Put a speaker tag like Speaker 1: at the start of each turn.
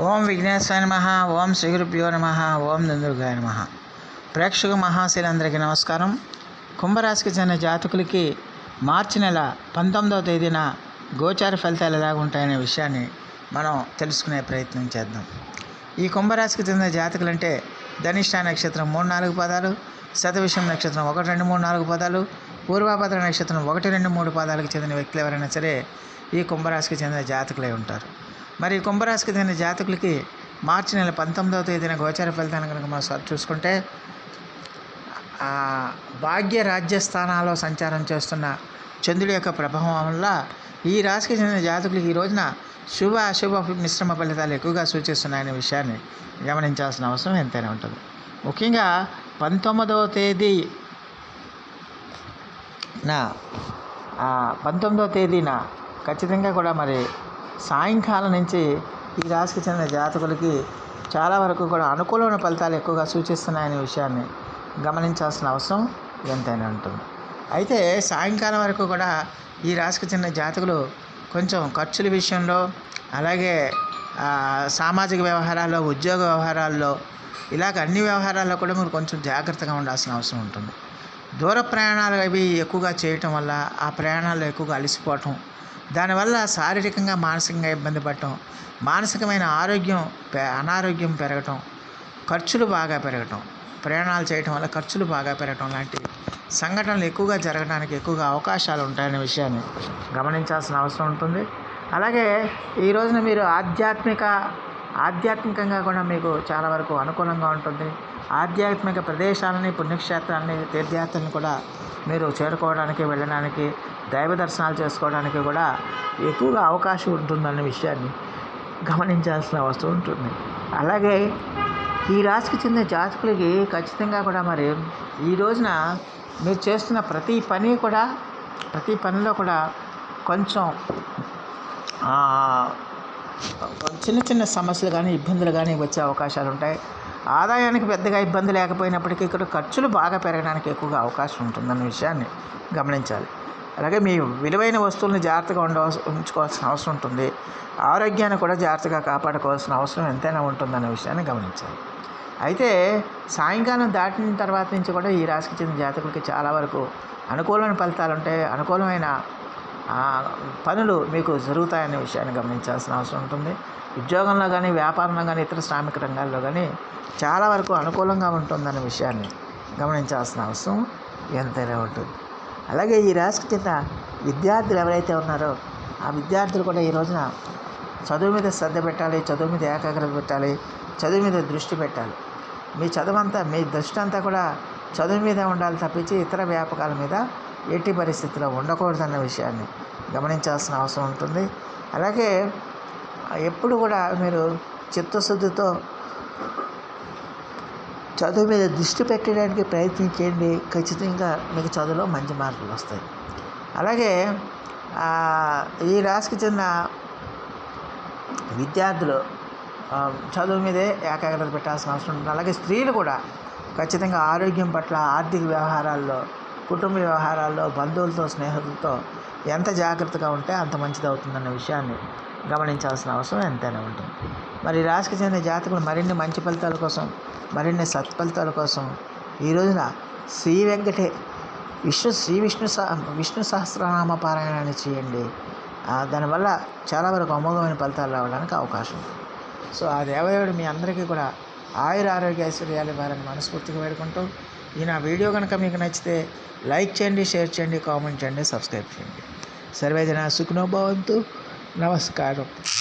Speaker 1: ఓం విఘ్నేశ్వర నమ ఓం శ్రీగురుభ్యో నమ ఓం నందుర్గాయ నమ. ప్రేక్షక మహాశీలందరికీ నమస్కారం. కుంభరాశికి చెందిన జాతకులకి మార్చి నెల పంతొమ్మిదవ తేదీన గోచార ఫలితాలు ఎలాగ ఉంటాయనే విషయాన్ని మనం తెలుసుకునే ప్రయత్నం చేద్దాం. ఈ కుంభరాశికి చెందిన జాతకులు అంటే ధనిష్ట నక్షత్రం మూడు నాలుగు పదాలు శతవిషం నక్షత్రం ఒకటి రెండు మూడు నాలుగు పదాలు పూర్వాభద్ర నక్షత్రం ఒకటి రెండు మూడు పదాలకు చెందిన వ్యక్తులు ఎవరైనా సరే ఈ కుంభరాశికి చెందిన జాతకులై ఉంటారు. మరి కుంభరాశికి చెందిన జాతకులకి మార్చి నెల పంతొమ్మిదవ తేదీన గోచార ఫలితాన్ని కనుక మనం చూసుకుంటే భాగ్య రాజ్య స్థానాల్లో సంచారం చేస్తున్న చంద్రుడి యొక్క ప్రభావం వల్ల ఈ రాశికి చెందిన జాతకులకి ఈ రోజున శుభ అశుభ మిశ్రమ ఫలితాలు ఎక్కువగా సూచిస్తున్నాయనే విషయాన్ని గమనించాల్సిన అవసరం ఎంతైనా ఉంటుంది. ముఖ్యంగా పంతొమ్మిదవ తేదీ నా పంతొమ్మిదవ తేదీన ఖచ్చితంగా కూడా మరి సాయంకాలం నుంచి ఈ రాశికి చెందిన జాతకులకి చాలా వరకు కూడా అనుకూలమైన ఫలితాలు ఎక్కువగా సూచిస్తున్నాయనే విషయాన్ని గమనించాల్సిన అవసరం ఎంతైనా ఉంటుంది. అయితే సాయంకాలం వరకు కూడా ఈ రాశికి చెందిన జాతకులు కొంచెం ఖర్చుల విషయంలో అలాగే సామాజిక వ్యవహారాల్లో ఉద్యోగ వ్యవహారాల్లో ఇలాగ అన్ని వ్యవహారాల్లో కూడా మీరు కొంచెం జాగ్రత్తగా ఉండాల్సిన అవసరం ఉంటుంది. దూర ప్రయాణాలు అవి ఎక్కువగా చేయటం వల్ల ఆ ప్రయాణాల్లో ఎక్కువగా అలసిపోవటం దానివల్ల శారీరకంగా మానసికంగా ఇబ్బంది పడటం మానసికమైన ఆరోగ్యం పె- అనారోగ్యం పెరగటం ఖర్చులు బాగా పెరగటం ప్రయాణాలు చేయటం వల్ల ఖర్చులు బాగా పెరగటం లాంటి సంఘటనలు ఎక్కువగా జరగడానికి ఎక్కువగా అవకాశాలు ఉంటాయనే విషయాన్ని గమనించాల్సిన అవసరం ఉంటుంది. అలాగే ఈ రోజున మీరు ఆధ్యాత్మిక ఆధ్యాత్మికంగా కూడా మీకు చాలా వరకు అనుకూలంగా ఉంటుంది. ఆధ్యాత్మిక ప్రదేశాలని పుణ్యక్షేత్రాలని తీర్థయాత్రలను కూడా మీరు చేరుకోవడానికి వెళ్ళడానికి దైవ దర్శనాలు చేసుకోవడానికి కూడా ఎక్కువగా అవకాశం ఉంటుందనే విషయాన్ని గమనించాల్సిన అవసరం ఉంటుంది. అలాగే ఈ రాశికి చెందిన జాతకులకి ఖచ్చితంగా కూడా మరి ఈ రోజున మీరు చేస్తున్న ప్రతి పని కూడా ప్రతి పనిలో కూడా కొంచెం చిన్న చిన్న సమస్యలు కానీ ఇబ్బందులు కానీ వచ్చే అవకాశాలు ఉంటాయి. ఆదాయానికి పెద్దగా ఇబ్బంది లేకపోయినప్పటికీ ఇక్కడ ఖర్చులు బాగా పెరగడానికి ఎక్కువగా అవకాశం ఉంటుందన్న విషయాన్ని గమనించాలి. అలాగే మీ విలువైన వస్తువులను జాగ్రత్తగా ఉండవలసి ఉంచుకోవాల్సిన అవసరం ఉంటుంది. ఆరోగ్యాన్ని కూడా జాగ్రత్తగా కాపాడుకోవాల్సిన అవసరం ఎంతైనా ఉంటుందన్న విషయాన్ని గమనించాలి. అయితే సాయంకాలం దాటిన తర్వాత నుంచి కూడా ఈ రాశికి చెందిన జాతకులకి చాలా వరకు అనుకూలమైన ఫలితాలు ఉంటాయి అనుకూలమైన పనులు మీకు జరుగుతాయనే విషయాన్ని గమనించాల్సిన అవసరం ఉంటుంది. ఉద్యోగంలో కానీ వ్యాపారంలో కానీ ఇతర శ్రామిక రంగాల్లో కానీ చాలా వరకు అనుకూలంగా ఉంటుందన్న విషయాన్ని గమనించాల్సిన అవసరం ఎంతైనా ఉంటుంది. అలాగే ఈ రాశి చెందిన విద్యార్థులు ఎవరైతే ఉన్నారో ఆ విద్యార్థులు కూడా ఈ రోజున చదువు మీద శ్రద్ధ పెట్టాలి చదువు మీద ఏకాగ్రత పెట్టాలి చదువు మీద దృష్టి పెట్టాలి. మీ చదువు అంతా మీ దృష్టి అంతా కూడా చదువు మీద ఉండాలి తప్పించి ఇతర వ్యాపకాల మీద ఎట్టి పరిస్థితిలో ఉండకూడదన్న విషయాన్ని గమనించాల్సిన అవసరం ఉంటుంది. అలాగే ఎప్పుడు కూడా మీరు చిత్తశుద్ధితో చదువు మీద దృష్టి పెట్టడానికి ప్రయత్నించండి ఖచ్చితంగా మీకు చదువులో మంచి మార్కులు వస్తాయి. అలాగే ఈ రాశికి చెందిన విద్యార్థులు చదువు మీదే ఏకాగ్రత పెట్టాల్సిన అవసరం ఉంటుంది. అలాగే స్త్రీలు కూడా ఖచ్చితంగా ఆరోగ్యం పట్ల ఆర్థిక వ్యవహారాల్లో కుటుంబ వ్యవహారాల్లో బంధువులతో స్నేహితులతో ఎంత జాగ్రత్తగా ఉంటే అంత మంచిది అవుతుందన్న విషయాన్ని గమనించాల్సిన అవసరం ఎంతైనా ఉంటుంది. మరి రాశికి చెందిన జాతకులు మరిన్ని మంచి ఫలితాల కోసం మరిన్ని సత్ఫలితాల కోసం ఈ రోజున శ్రీ వెంకటే విష్ణు శ్రీ విష్ణు సహ విష్ణు సహస్రనామ పారాయణాన్ని చేయండి. దానివల్ల చాలా వరకు అమోఘమైన ఫలితాలు రావడానికి అవకాశం ఉంది. సో ఆ దేవదేవుడు మీ అందరికీ కూడా ఆయుర ఆరోగ్య ఐశ్వర్యాలు ఇవ్వాలని మనస్ఫూర్తిగా వేడుకుంటూ ఈ నా వీడియో కనుక మీకు నచ్చితే లైక్ చేయండి షేర్ చేయండి కామెంట్ చేయండి సబ్స్క్రైబ్ చేయండి. సర్వేజన సుఖనోభవంతు నమస్కారం